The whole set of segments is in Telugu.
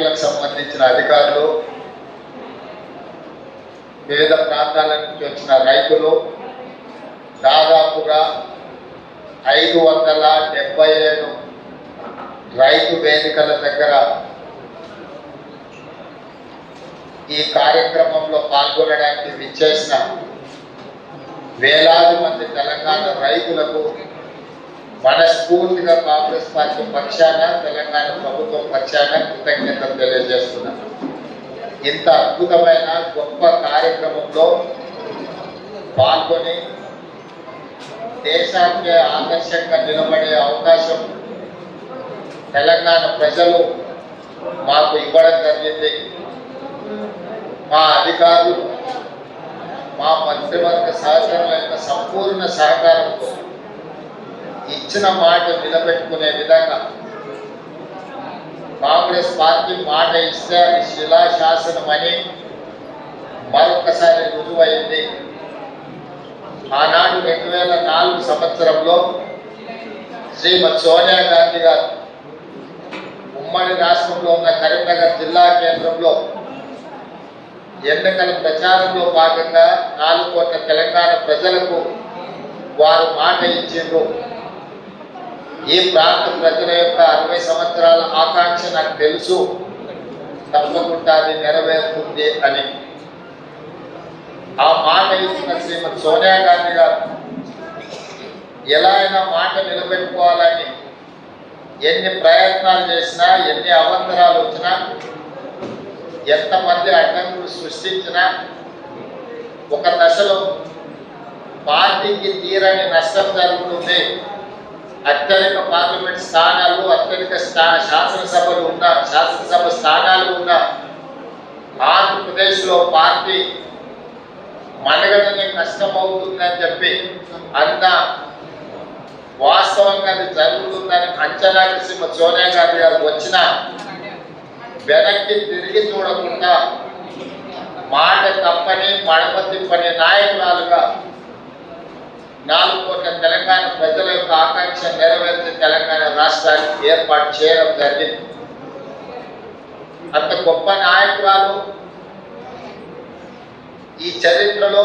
బ్యాంకులకు సంబంధించిన అధికారులు వివిధ ప్రాంతాల నుంచి వచ్చిన రైతులు దాదాపుగా ఐదు వందల డెబ్బై ఏడు రైతు వేదికల దగ్గర ఈ కార్యక్రమంలో పాల్గొనడానికి విచ్చేసిన వేలాది మంది తెలంగాణ రైతులకు మనస్ఫూర్తిగా కాంగ్రెస్ పార్టీ పక్షాన తెలంగాణ ప్రభుత్వం పక్షాన కృతజ్ఞత తెలియజేస్తున్నాను ఇంత అద్భుతమైన గొప్ప కార్యక్రమంలో పాల్గొని దేశానికి ఆకర్షంగా నిలబడే అవకాశం తెలంగాణ ప్రజలు మాకు ఇవ్వడం జరిగింది. మా అధికారులు మా మంత్రివర్గ సహకారం యొక్క సంపూర్ణ సహకారంతో ఇచ్చిన మాట నిలబెట్టుకునే విధంగా కాంగ్రెస్ పార్టీ మాట ఇస్తే అది శిలాశాసనం అని మరొకసారి రుజువైంది ఆనాడు రెండు వేల నాలుగు సంవత్సరంలో శ్రీమతి సోనియా గాంధీ గారు ఉమ్మడి రాష్ట్రంలో ఉన్న కరీంనగర్ జిల్లా కేంద్రంలో ఎన్నికల ప్రచారంలో భాగంగా నాలుగు కోట్ల తెలంగాణ ప్రజలకు వారు మాట ఇచ్చిండ్రు. ఈ ప్రాంత ప్రజల యొక్క అరవై సంవత్సరాల ఆకాంక్ష నాకు తెలుసు. తప్పకుండా అది నెరవేరుతుంది అని. ఆ మాట ఇచ్చిన శ్రీమతి సోనియా గాంధీ గారు ఎలా అయినా మాట నిలబెట్టుకోవాలని ఎన్ని ప్రయత్నాలు చేసినా ఎన్ని అవంతరాలు వచ్చినా ఎంతమంది అడ్డంకులు సృష్టించినా ఒక దశలో పార్టీకి తీరని నష్టం జరుగుతుంది. అత్యధిక పార్లమెంట్ స్థానాలు అత్యధిక స్థా- శాసనసభలు ఉన్న శాసనసభ స్థానాలు ఉన్న ఆంధ్రప్రదేశ్లో పార్టీ మనగడనే కష్టమవుతుందని చెప్పి అంత వాస్తవంగా అది జరుగుతుందని అంచనా సింహ సోనియా గాంధీ గారు వచ్చిన వెనక్కి తిరిగి చూడకుండా మాట తప్పని మడమ తిప్పని నాయకురాలుగా నాలుగు కోట్ల తెలంగాణ ప్రజల యొక్క ఆకాంక్ష నెరవేర్చే తెలంగాణ రాష్ట్రానికి ఏర్పాటు చేయడం జరిగింది. అంత గొప్ప నాయకురాలు ఈ చరిత్రలో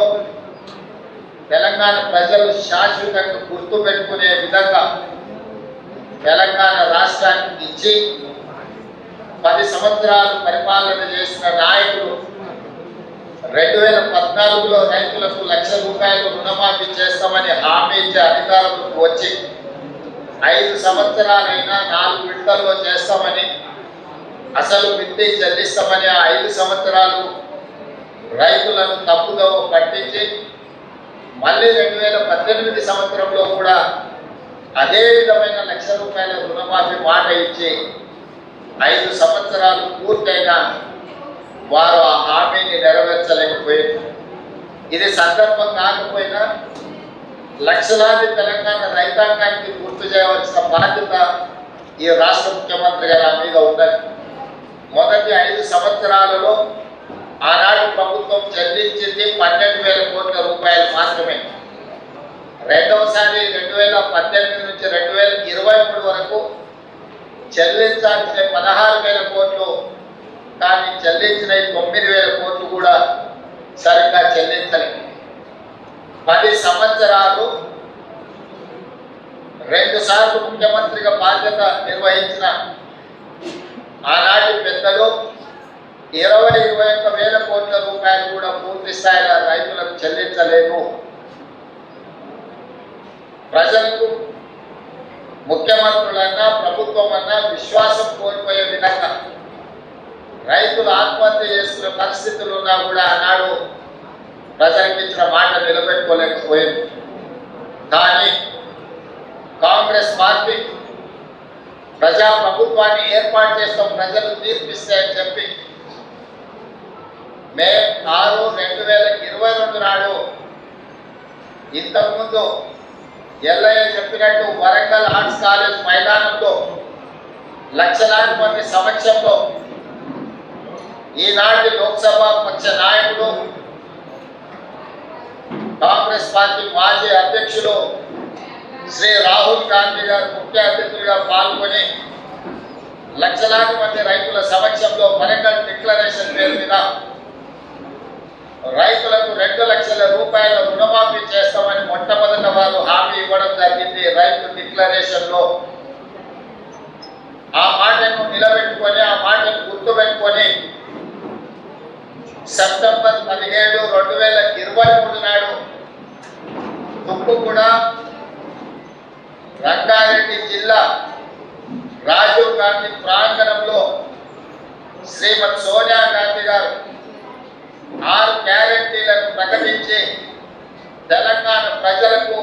తెలంగాణ ప్రజలు శాశ్వతంగా గుర్తు పెట్టుకునే విధంగా తెలంగాణ రాష్ట్రానికి ఇచ్చి పది సంవత్సరాలు పరిపాలన చేసిన నాయకులు రెండు వేల పద్నాలుగులో రైతులకు లక్ష రూపాయలు రుణమాఫీ చేస్తామని హామీ ఇచ్చే అధికారులకు వచ్చి ఐదు సంవత్సరాలైనా నాలుగు విడతల్లో చేస్తామని అసలు విద్య చెల్లిస్తామని ఆ ఐదు సంవత్సరాలు రైతులను తప్పుదో పట్టించి మళ్ళీ రెండు వేల పద్దెనిమిది సంవత్సరంలో కూడా అదే విధమైన లక్ష రూపాయల రుణమాఫీ మాట ఇచ్చి ఐదు సంవత్సరాలు పూర్తయినా వారు ఆ హామీని నెరవేర్చలేకపోయారు. ఇది సందర్భం కాకపోయినా లక్షలాది తెలంగాణ రైతాంగానికి గుర్తు చేయవలసిన బాధ్యత ఈ రాష్ట్ర ముఖ్యమంత్రిగా గారి మీద ఉన్నది మొదటి ఐదు సంవత్సరాలలో ఆనాడు ప్రభుత్వం చెల్లించింది పన్నెండు వేల కోట్ల రూపాయలు మాత్రమే. రెండవసారి రెండు వేల పద్దెనిమిది నుంచి రెండు వేల ఇరవై మూడు వరకు చెల్లించాల్సిన పదహారు వేల కోట్లు కానీ చెల్లించిన ఈ తొమ్మిది వేల కోట్లు కూడా సరిగ్గా చెల్లించలేదు. పది సంవత్సరాలు రెండు సార్లు ముఖ్యమంత్రిగా బాధ్యత నిర్వహించిన ఆనాటి పెద్దలు ఇరవై ఇరవై ఒక్క వేల కోట్ల రూపాయలు కూడా పూర్తి స్థాయిలో రైతులకు చెల్లించలేదు. ప్రజలకు ముఖ్యమంత్రులన్నా ప్రభుత్వం అన్నా విశ్వాసం కోల్పోయే విధంగా రైతులు ఆత్మహత్య చేసుకునే పరిస్థితులు ఉన్నా కూడా ఆనాడు ప్రజలకు ఇచ్చిన మాట నిలబెట్టుకోలేకపోయింది కానీ కాంగ్రెస్ పార్టీ ప్రజా ప్రభుత్వాన్ని ఏర్పాటు చేస్తాం ప్రజలు తీర్పిస్తాయని చెప్పి మే ఆరు రెండు వేల ఇరవై రెండు నాడు ఇంతకుముందు ఎల్లయ్య చెప్పినట్టు వరంగల్ ఆర్ట్స్ కాలేజ్ మైదానంలో లక్షలాది మంది సమక్షంలో ఈనాటి లోక్సభ పక్ష నాయకుడు కాంగ్రెస్ పార్టీ మాజీ అధ్యక్షులు శ్రీ రాహుల్ గాంధీ గారు ముఖ్య అతిథులుగా పాల్గొని లక్షలాది మంది రైతుల సమక్షంలో వరంగల్ డిక్లరేషన్ పేరు మీద రైతులకు రెండు లక్షల రూపాయల రుణమాఫీ చేస్తామని మొట్టమొదట వారు హామీ ఇవ్వడం జరిగింది. రైతు డిక్లరేషన్లో ఆ మాటను నిలబెట్టుకొని ఆ మాటను గుర్తుపెట్టుకొని సెప్టెంబర్ పదిహేడు రెండు వేల ఇరవై మూడు నాడు తుక్కు కూడా రంగారెడ్డి జిల్లా రాజీవ్ గాంధీ ప్రాంగణంలో శ్రీమతి సోనియా గాంధీ గారు ఆరు గ్యారెంటీలను ప్రకటించి తెలంగాణ ప్రజలకు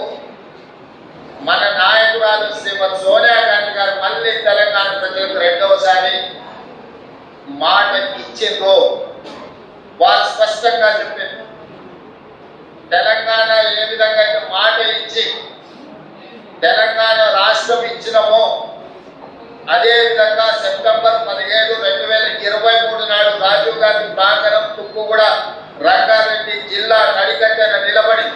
మన నాయకురాలు శ్రీమతి సోనియా గాంధీ గారు మళ్ళీ తెలంగాణ ప్రజలకు రెండవసారి మాట ఇచ్చిండ్రు. వారు స్పష్టంగా చెప్పారు. తెలంగాణ ఏ విధంగా అయితే మాట ఇచ్చి తెలంగాణ రాష్ట్రం ఇచ్చినమో అదే విధంగా సెప్టెంబర్ పదిహేడు రెండు వేల ఇరవై మూడు నాడు రాజీవ్ గాంధీ ప్రాంగణం తుక్కు కూడా రంగారెడ్డి జిల్లా నడికట్టెన నిలబడి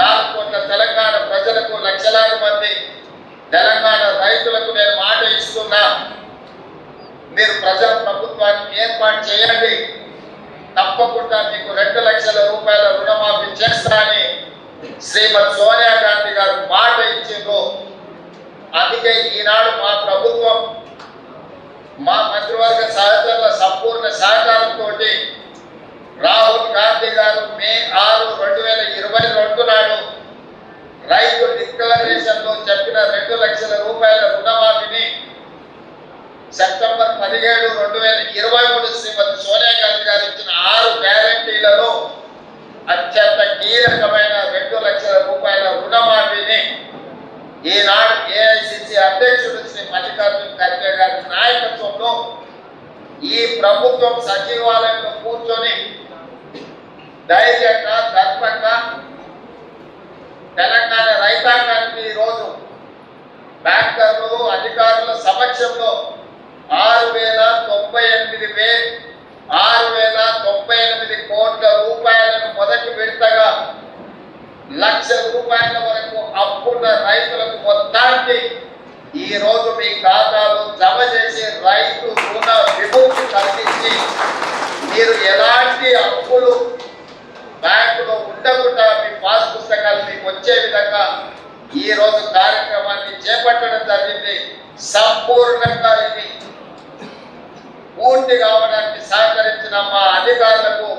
నాలుగు తెలంగాణ ప్రజలకు లక్షలాది మంది తెలంగాణ రైతులకు నేను మాట ఇస్తున్నా. మీరు ప్రజల ప్రభుత్వాన్ని ఏర్పాటు చేయండి. తప్పకుండా మీకు రెండు లక్షల రూపాయల రుణమాఫీ చేస్తానని శ్రీమతి సోనియా గాంధీ గారు మాట ఇచ్చిండ్రు. అందుకే ఈనాడు మా ప్రభుత్వం మా మంత్రివర్గ సహచరుల సంపూర్ణ సహకారంతో రాహుల్ గాంధీ గారు మే ఆరు రెండు వేల ఇరవై రెండు నాడు రైతు డిక్లరేషన్లో చెప్పిన రెండు లక్షల రూపాయల రుణమాఫీని సెప్టెంబర్ పదిహేడు రెండు వేల ఇరవై మూడు శ్రీమతి సోనియా గాంధీ గారు ఇచ్చిన ఆరు గ్యారంటీలలో అత్యంత కీలకమైన రెండు లక్షల రూపాయల రుణమాఫీని ఈనాడు ఏఐసిసి అధ్యక్షుడు శ్రీ మల్లికార్జున ఖర్గే గారి నాయకత్వంలో ఈ ప్రభుత్వం సచివాలయంలో కూర్చొని ధైర్యంగా ధర్మంగా తెలంగాణ రైతాంగానికి ఈరోజు బ్యాంకర్లు అధికారుల సమక్షంలో ఆరు వేల తొంభై ఎనిమిది వే ఆరు వేల తొంభై ఎనిమిది కోట్ల రూపాయలను మొదటి విడతగా లక్ష రూపాయల వరకు అప్పున్న రైతులకు మొత్తానికి ఈ రోజు మీ ఖాతాలో జమ చేసి రైతు రుణ విముక్తి కల్పించి మీరు ఎలాంటి అప్పులు బ్యాంకులో ఉండకుండా మీ పాస్ పుస్తకాలు మీకు వచ్చే విధంగా ఈ రోజు కార్యక్రమాన్ని చేపట్టడం జరిగింది. సంపూర్ణంగా ఇది పూర్తి కావడానికి సహకరించిన మా అధికారులకు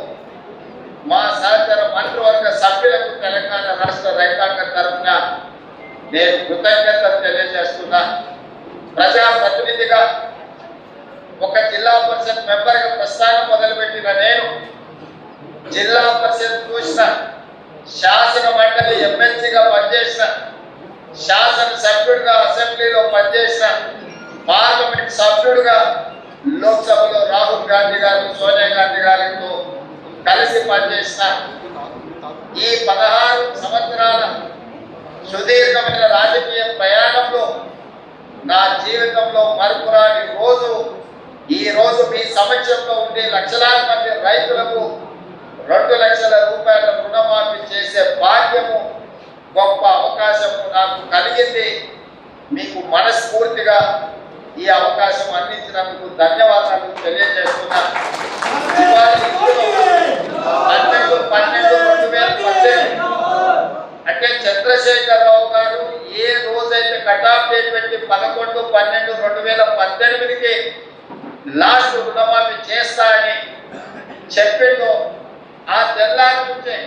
మా సహచర మంత్రివర్గ సభ్యులకు తెలంగాణ రాష్ట్ర రైతాంగ తరఫున నేను కృతజ్ఞతలు తెలియజేస్తున్నా. ప్రజా ప్రతినిధిగా ఒక జిల్లా పరిషత్ మెంబర్గా ప్రస్థానం మొదలుపెట్టిన నేను జిల్లా పరిషత్ చూసిన శాసన మండలి ఎమ్మెల్సీగా పనిచేసిన శాసన సభ్యుడిగా అసెంబ్లీలో పనిచేసిన పార్లమెంట్ సభ్యుడిగా లోక్సభలో రాహుల్ గాంధీ గారు సోనియా గాంధీ గారితో కలిసి పనిచేసిన ఈ పదహారు సంవత్సరాల సుదీర్ఘమైన రాజకీయ ప్రయాణంలో నా జీవితంలో మరపురాని రోజు ఈ రోజు మీ సమక్షంలో ఉండే లక్షలాది మంది రైతులకు రెండు లక్షల రూపాయల రుణమాఫీ చేసే భాగ్యము గొప్ప అవకాశము నాకు కలిగింది. మీకు మనస్ఫూర్తిగా ఈ అవకాశం అందించినందుకు ధన్యవాదాలు తెలియజేస్తున్నా. పన్నెండు పన్నెండు రెండు వేల పద్దెనిమిది. అంటే చంద్రశేఖరరావు గారు ఏ రోజైతే కటాఫ్ డేట్ పెట్టి పదకొండు పన్నెండు రెండు వేల పద్దెనిమిదికి లాస్ట్ రుణమాఫీ చేస్తా అని చెప్పిందో ఆ తెల్లారి నుంచే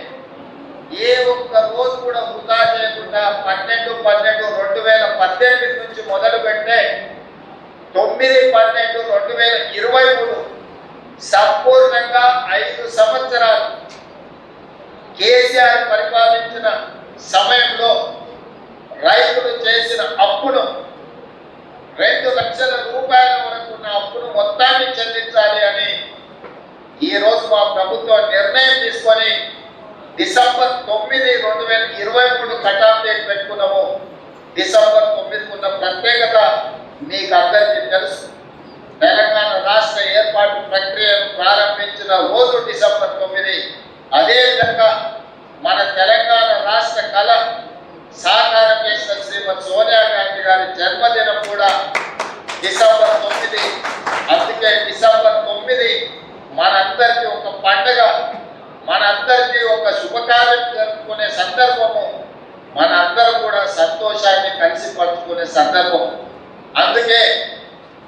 ఏ ఒక్క రోజు కూడా వృధా చేయకుండా పన్నెండు పన్నెండు రెండు వేల పద్దెనిమిది నుంచి మొదలు పెట్టే తొమ్మిది పన్నెండు రెండు వేల ఇరవై మూడు సంపూర్ణంగా ఐదు సంవత్సరాలు కేసీఆర్ పరిపాలించిన సమయంలో రైతులు చేసిన అప్పును రెండు లక్షల రూపాయల వరకు ఉన్న అప్పును మొత్తాన్ని చెల్లించాలి అని ఈరోజు మా ప్రభుత్వం నిర్ణయం తీసుకొని డిసెంబర్ తొమ్మిది రెండు వేల ఇరవై మూడు కటాఫ్ డేట్ పెట్టుకున్నాము. డిసెంబర్ తొమ్మిదికి ఉన్న ప్రత్యేకత మీకు అందరికీ తెలుసు తెలంగాణ రాష్ట్ర ఏర్పాటు ప్రక్రియను ప్రారంభించిన రోజు డిసెంబర్ తొమ్మిది. అదేవిధంగా మన తెలంగాణ రాష్ట్ర కళ సాకారం చేసిన శ్రీమతి సోనియా గాంధీ గారి జన్మదినం కూడా డిసెంబర్ తొమ్మిది. అందుకే డిసెంబర్ తొమ్మిది మనందరికీ ఒక పండగ మనందరికీ ఒక శుభకార్యం జరుపుకునే సందర్భము మనందరం కూడా సంతోషాన్ని కలిసి పంచుకునే సందర్భం. అందుకే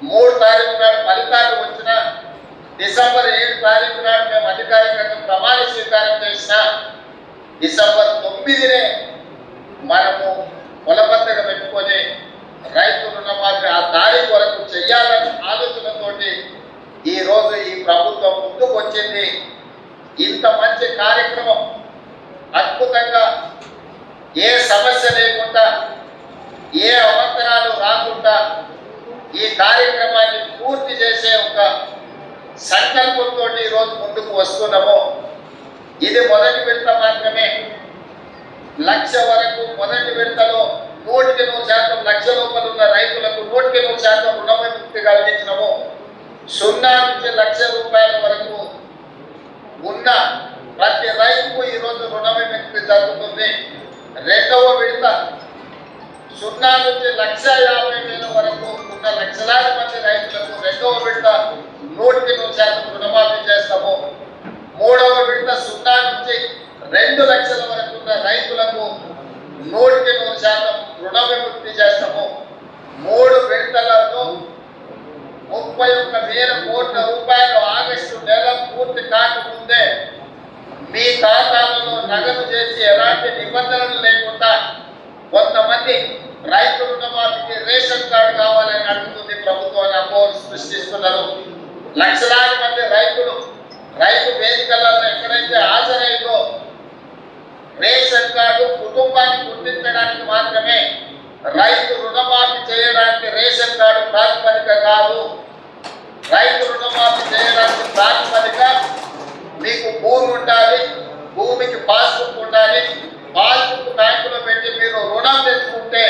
మూడు తారీఖు నాడు ఫలితాలు వచ్చిన డిసెంబర్ ఏడు తారీఖు నాడు మేము అధికారికంగా ప్రమాణ స్వీకారం చేసిన డిసెంబర్ తొమ్మిదినే మనము కొలబద్దగా పెట్టుకొని రైతు రుణమాఫీ ఆ తారీఖు వరకు చెయ్యాలనే ఆలోచనతోటి ఈరోజు ఈ ప్రభుత్వం ముందుకు వచ్చింది. ఇంత మంచి కార్యక్రమం అద్భుతంగా ఏ సమస్య లేకుండా ఏ అవంతరాలు రాకుండా ఈ కార్యక్రమాన్ని పూర్తి చేసే ఒక సంకల్పంతో ఈరోజు ముందుకు వస్తున్నాము. ఇది మొదటి విడత మాత్రమే. లక్ష వరకు మొదటి విడతలో నూటికి నూరు శాతం లక్ష లోపల ఉన్న రైతులకు నూటికి నూరు శాతం రుణవిముక్తి కలిగించినము సున్నా నుంచి లక్ష రూపాయల వరకు ఉన్న ప్రతి రైతుకు ఈరోజు రుణ విముక్తి జరుగుతుంది. రెండవ విడత సున్నా నుంచి లక్ష యాభై వేల వరకు ఉన్న లక్షలాది మంది రైతులకు రెండవ విడత నూటికి నూరు శాతం రుణమాఫీ చేస్తాము. మూడవ విడత సున్నా నుంచి రెండు లక్షల వరకు ఉన్న రైతులకు నూటికి నూరు శాతం రుణ విముక్తి చేస్తాము. మూడు విడతలలో ముప్పై ఒక్క వేల కోట్ల రూపాయలు ఆగస్టు నెల పూర్తి కాకముందే మీ ఖాతాలలో నగదు చేసి ఎలాంటి నిబంధనలు లేకుండా కొంతమంది రైతు రుణమాఫీకి రేషన్ కార్డు కావాలని అడుగుతుంది ప్రభుత్వాన్ని అపోహలు సృష్టిస్తున్నారు లక్షలాది మంది రైతులు రైతు వేదికలలో ఎక్కడైతే హాజరైందో రేషన్ కార్డు కుటుంబాన్ని గుర్తించడానికి మాత్రమే రైతు రుణమాఫీ చేయడానికి రేషన్ కార్డు ప్రాతిపదిక కాదు. రైతు రుణమాఫీ చేయడానికి ప్రాతిపదిక మీకు భూమి ఉండాలి భూమికి పాస్బుక్ ఉండాలి పాస్బుక్ బ్యాంకులో పెట్టి మీరు రుణం తెచ్చుకుంటే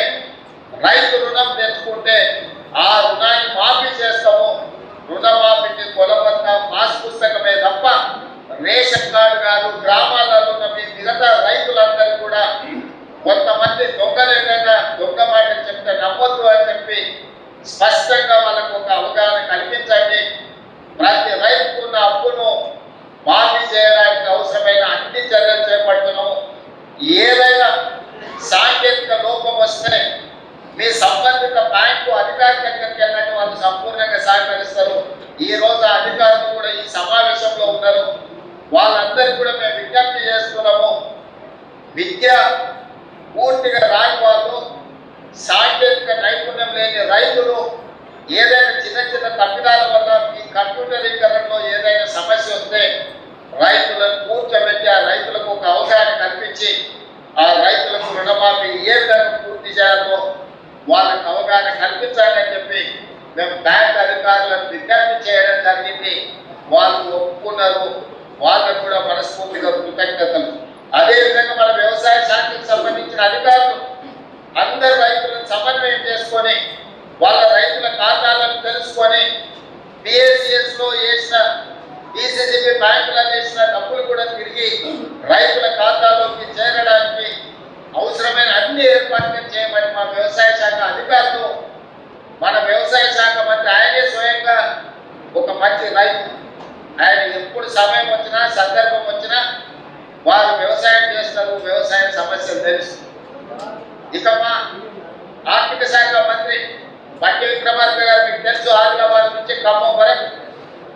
రైతు రుణం తెచ్చుకుంటే ఆ రుణాన్ని మాఫీ చేస్తాము. రుణమాఫీకి కొలబద్ద పాస్ పుస్తకమే తప్ప రేషన్ కార్డు కాదు గ్రామాలలో ఉన్న మీ మిగతా రైతులందరూ కూడా కొంతమంది దొంగలేదైనా దొంగ మాటలు చెప్తే నమ్మొద్దు అని చెప్పి స్పష్టంగా వాళ్ళకు ఒక అవగాహన కల్పించండి ప్రతి రైతుకు ఉన్న అప్పును మాఫీ చేయడానికి అవసరమైన అన్ని చర్యలు చేపడుతున్నాము ఏదైనా సాంకేతిక లోపం వస్తే మీ సంబంధిత బ్యాంకు అధికారి దగ్గరికి వెళ్ళండి వాళ్ళు సంపూర్ణంగా సహకరిస్తారు ఈ రోజు అధికారులు కూడా ఈ సమావేశంలో ఉన్నారు. వాళ్ళందరికీ కూడా మేము విజ్ఞప్తి చేస్తున్నాము. విద్య పూర్తిగా రాని వాళ్ళు సాంకేతిక నైపుణ్యం లేని రైతులు ఏదైనా చిన్న చిన్న తప్పిదాల వల్ల ఈ కంప్యూటరీకరణలో ఏదైనా సమస్య వస్తే రైతులను కూర్చోబెట్టి ఆ రైతులకు ఒక అవగాహన కల్పించి ఆ రైతులకు రుణమాఫీ ఏ విధంగా పూర్తి చేయాలో వాళ్ళకి అవగాహన కల్పించాలని చెప్పి మేము బ్యాంక్ అధికారులను విజ్ఞప్తి చేయడం జరిగింది. వాళ్ళు ఒప్పుకున్నారు. వాళ్ళకు కూడా మనస్ఫూర్తిగా కృతజ్ఞతలు. అదేవిధంగా మన వ్యవసాయ శాఖకు సంబంధించిన అధికారులు అందరు రైతులను సమన్వయం చేసుకొని వాళ్ళ రైతుల ఖాతాలను తెలుసుకొని పిఎస్సిఎస్లో వేసిన డిసిసిబి బ్యాంకులలో వేసిన డబ్బులు కూడా తిరిగి రైతుల ఖాతాలోకి చేరడానికి అవసరమైన అన్ని ఏర్పాట్లు చేయమని మా వ్యవసాయ శాఖ అధికారులు మన వ్యవసాయ శాఖ మంత్రి ఆయనే స్వయంగా ఒక మంచి రైతు. ఆయన ఎప్పుడు సమయం వచ్చినా సందర్భం వచ్చినా వారు వ్యవసాయం చేస్తారు వ్యవసాయ సమస్యలు తెలుసు. ఇక మా ఆర్థిక శాఖ మంత్రి బట్టి విక్రమార్క గారు మీకు తెలుసు ఆదిలాబాద్ నుంచి ఖమ్మం వరకు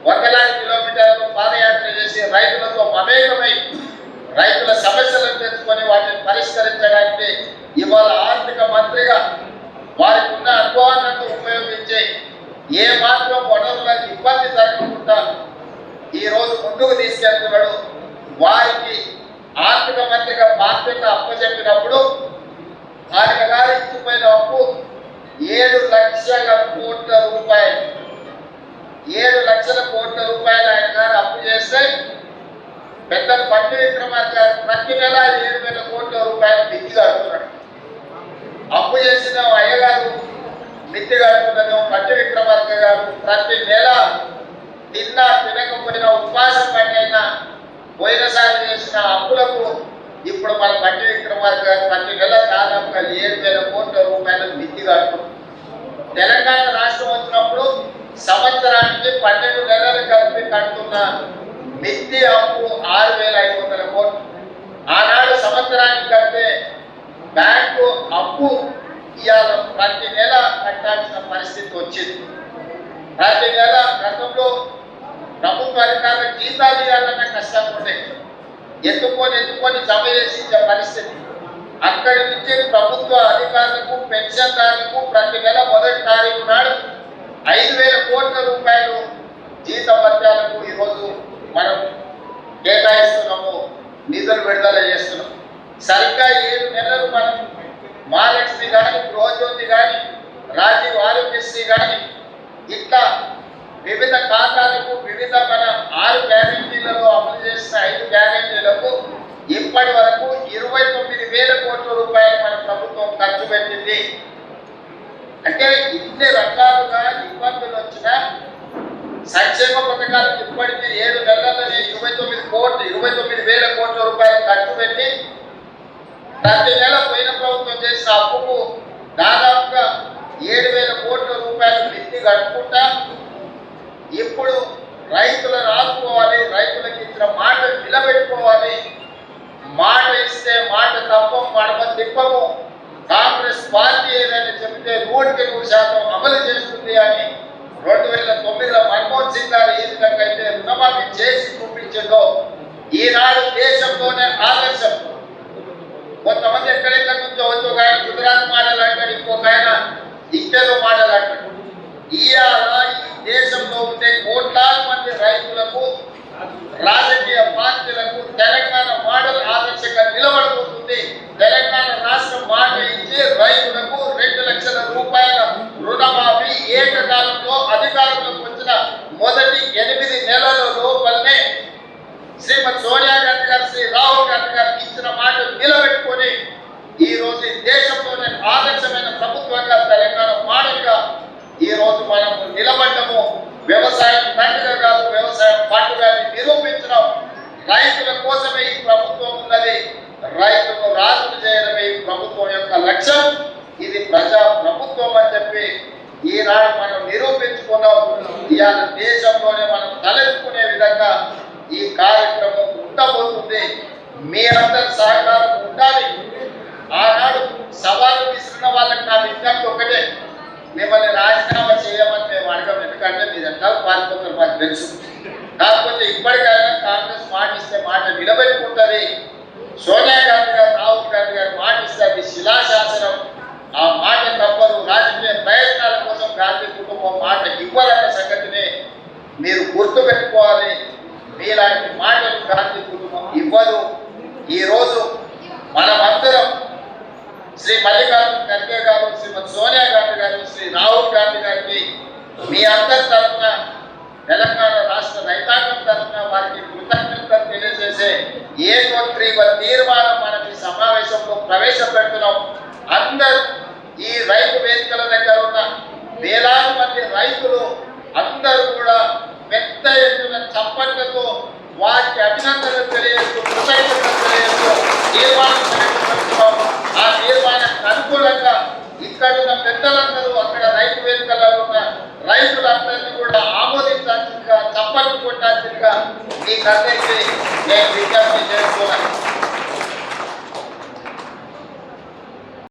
వందలాది కిలోమీటర్లు పాదయాత్ర చేసి రైతులతో మమేకమై రైతుల సమస్యలను తెచ్చుకొని వాటిని పరిష్కరించడానికి ఇవాళ ఆర్థిక మంత్రిగా వారికి ఉన్న అనుభవాన్ని ఉపయోగించి ఏ మాత్రం వనరులకు ఇబ్బంది జరగకుండా ఈ రోజు ముందుకు తీసుకెళ్తున్నాడు. వారికి ఆర్థిక మంత్రిగా బాధ్యత అప్పచెప్పినప్పుడు ఆయన గారు ఇచ్చిపోయిన అప్పు ఏడు లక్షల కోట్ల రూపాయలు. ఏడు లక్షల కోట్ల రూపాయలు ఆయన గారు అప్పు చేస్తే పెద్దలు పట్టి విక్రమార్ గారు ప్రతి నెల ఏడు వేల కోట్ల రూపాయలు దిగి కడుతున్నాడు అప్పు చేసిన అయ్యగారు మిత్తి కడుతున్నది పట్టి విక్రమార్క గారు ప్రతి నెల తిన్నా తినకపోయిన ఉపవాసం పడినైనా పోయినసారి చేసిన అప్పులకు ఇప్పుడు మన పట్టి విక్రమార్క గారు ప్రతి నెల దాదాపుగా ఏడు వేల కోట్ల రూపాయలు మిత్తి కడుతున్నాం తెలంగాణ రాష్ట్రం వచ్చినప్పుడు సంవత్సరానికి పన్నెండు నెలలు కలిపి కడుతున్న మిత్తి అప్పు ఆరు వేల ఐదు వందల కోట్లు. ఆనాడు సంవత్సరానికి కడితే బ్యాంకు అప్పు ఇవాళ ప్రతి నెల కట్టాల్సిన పరిస్థితి వచ్చింది. ప్రతి నెల గతంలో ప్రభుత్వ అధికారులు జీతాలు ఇవ్వాలన్న కష్టాలు ఉండే. ఎత్తుకొని ఎత్తుకొని జమ చేసి పరిస్థితి. అక్కడి నుంచి ప్రభుత్వ అధికారులకు పెన్షన్దారులకు ప్రతి నెల మొదటి తారీఖు నాడు ఐదు వేల కోట్ల రూపాయలు జీత జీతభత్యాలకు ఈరోజు మనం కేటాయిస్తున్నాము నిధులు విడుదల చేస్తున్నాం. సరిగ్గా ఏడు నెలలు మనం మహాలక్ష్మి కానీ గృహజ్యోతి కానీ రాజీవ్ ఆరోగ్యశ్రీ కానీ ఇట్లా వివిధ ఖాతాలకు వివిధ మన ఆరు గ్యారెంటీలలో అమలు చేసిన ఐదు గ్యారెంటీలకు ఇప్పటి వరకు ఇరవై తొమ్మిది వేల కోట్ల రూపాయలు మన ప్రభుత్వం ఖర్చు పెట్టింది. అంటే ఇన్ని రకాలుగా ఇబ్బందులు వచ్చినా సంక్షేమ పథకాలకు ఇప్పటికీ ఏడు నెలలనే ఇరవై తొమ్మిది కోట్లు ఇరవై తొమ్మిది వేల కోట్ల రూపాయలు ఖర్చు పెట్టి ప్రతి నెల పోయిన ప్రభుత్వం చేసిన అప్పుకు దాదాపుగా ఏడు వేల కోట్ల రూపాయలు మిత్తి కట్టుకుంటా ఇప్పుడు రైతులను ఆదుకోవాలి రైతులకు ఇచ్చిన మాట నిలబెట్టుకోవాలి. మాట ఇస్తే మాట తప్పం మడమ తిప్పము. కాంగ్రెస్ పార్టీ ఏదైనా చెబితే నూటికి నూరు శాతం అమలు చేస్తుంది అని రెండు వేల తొమ్మిదిలో మన్మోహన్ సింగ్ గారు ఏ విధంగా అయితే రుణమాఫీ చేసి చూపించిందో ఈనాడు దేశంలోనే ఆదర్శం కొంతమంది ఎక్కడెక్కడి నుంచో వచ్చి ఒక ఆయన గుజరాత్ మాటలు అంటాడు ఇంకొక ఆయన ఇంకేదో మాటలు అంటాడు ఇవాళ ఈ దేశంలో ఉండే కోట్లాది మంది రైతులకు రాజకీయ పార్టీలకు తెలంగాణ మోడల్ ఆదర్శంగా నిలబడబోతుంది. తెలంగాణ రాష్ట్రం మాట ఇచ్చి రైతులకు రెండు లక్షల రూపాయల రుణమాఫీ ఏకకాలంలో అధికారంలోకి వచ్చిన మొదటి ఎనిమిది నెలల లోపలనే శ్రీమతి సోనియా గాంధీ గారు శ్రీ రాహుల్ గాంధీ గారికి ఇచ్చిన మాట నిలబెట్టుకొని ఈ రోజు ఈ దేశంలోనే ఆదర్శమైన ప్రభుత్వంగా తెలంగాణ మోడల్గా ఈ రోజు మనం నిలబడ్డము వ్యవసాయం తండ్రిగా కాదు వ్యవసాయం పండుగ నిరూపించడం. రైతుల కోసమే ఈ ప్రభుత్వం ఉన్నది. రైతులను రాజులు చేయడమే ఈ ప్రభుత్వం యొక్క లక్ష్యం. ఇది ప్రజా ప్రభుత్వం అని చెప్పి ఈనాడు మనం నిరూపించుకున్నాం. ఇవాళ దేశంలోనే మనం తలెత్తుకునే విధంగా ఈ కార్యక్రమం ఉండబోతుంది. మీ అందరి సహకారం ఉండాలి. ఆనాడు సవాలు విసిరిన వాళ్ళకి నా విజ్ఞప్తి ఒకటే మిమ్మల్ని రాజీనామా చేయమని మేము అడగం ఎందుకంటే మీరు దగ్గర పారిపోతారు మాకు తెలుసు. కాకపోతే ఇప్పటికైనా కాంగ్రెస్ మాట ఇస్తే మాట నిలబెట్టుకుంటుంది. సోనియా గాంధీ గారు రాహుల్ గాంధీ గారు మాట ఇస్తే అది శిలాశాసనం. ఆ మాట తప్పదు. రాజకీయ ప్రయత్నాల కోసం గాంధీ కుటుంబం మాట ఇవ్వాలన్న సంగతిని మీరు గుర్తు పెట్టుకోవాలి మీలాంటి మాటలు గాంధీ కుటుంబం ఇవ్వదు. ఈ రోజు మనమందరం శ్రీ మల్లికార్జున ఖర్గే గారు శ్రీమతి సోనియా గాంధీ గారు శ్రీ రాహుల్ గాంధీ గారికి మీ అందరి తరఫున తెలంగాణ రాష్ట్ర రైతాంగం తరఫున వారికి కృతజ్ఞతలు తెలియజేసే ఏకోత్రీవ తీర్మానం మనం ఈ సమావేశంలో ప్రవేశపెడుతున్నాం. అందరూ ఈ రైతు వేదికల దగ్గర ఉన్న వేలాది మంది రైతులు అందరూ కూడా పెద్ద ఎత్తున చప్పట్లతో వారికి అభినందనలు తెలియజేస్తూ కృతజ్ఞతలు తెలియజేస్తూ తీర్మానం ఆ తీర్మానానికి అనుకూలంగా ఇక్కడ ఉన్న పెద్దలందరూ అక్కడ రైతు వేదికలలో ఉన్న రైతులందరినీ కూడా ఆమోదించాల్సిందిగా చప్పట్లు కొట్టాల్సిందిగా మీ మీకందరికీ నేను విజ్ఞప్తి చేస్తున్నాను.